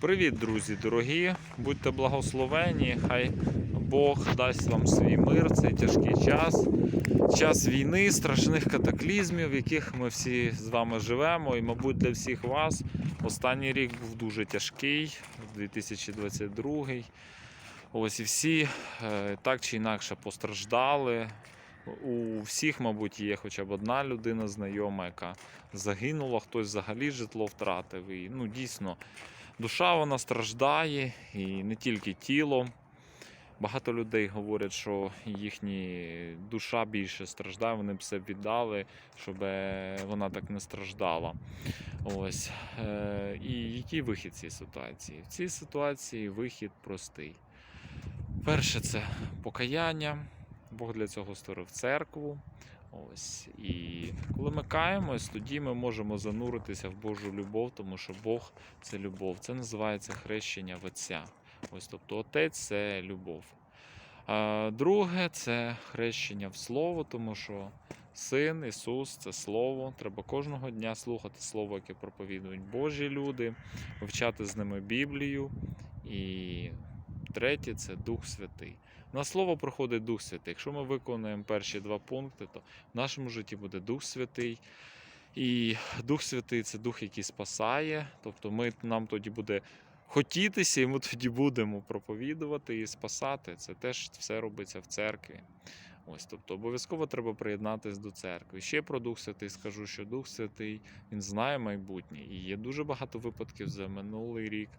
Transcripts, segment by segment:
Привіт, друзі дорогі! Будьте благословені, хай Бог дасть вам свій мир цей тяжкий час. Час війни, страшних катаклізмів, в яких ми всі з вами живемо. І, мабуть, для всіх вас останній рік був дуже тяжкий, 2022. Ось і всі е, так чи інакше постраждали. У всіх, мабуть, є хоча б одна людина знайома, яка загинула, хтось взагалі житло втратив. І ну, дійсно, душа вона страждає, і не тільки тіло. Багато людей говорять, що їхні душа більше страждає, вони б все віддали, щоб е, вона так не страждала. Ось. Е, І який вихід цієї ситуації? В цій ситуації вихід простий. Перше це покаяння. Бог для цього створив церкву. Ось. І коли ми каємось, тоді ми можемо зануритися в Божу любов, тому що Бог це любов. Це називається хрещення в Отця. Ось, тобто Отець це любов. Друге це хрещення в Слово, тому що Син Ісус це Слово. Треба кожного дня слухати Слово, яке проповідують Божі люди, вивчати з ними Біблію. І третє це Дух Святий. На слово проходить Дух Святий. Якщо ми виконуємо перші два пункти, то в нашому житті буде Дух Святий. І Дух Святий це дух, який спасає. Тобто ми, нам тоді буде хотітися, і ми тоді будемо проповідувати і спасати. Це теж все робиться в церкві. Ось, тобто обов'язково треба приєднатися до церкви. Ще про Дух Святий скажу, що Дух Святий він знає майбутнє. І є дуже багато випадків за минулий рік,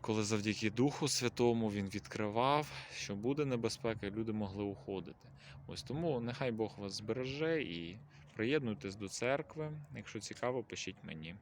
коли завдяки Духу Святому він відкривав, що буде небезпека, і люди могли уходити. Ось тому нехай Бог вас збереже і приєднуйтесь до церкви. Якщо цікаво, пишіть мені.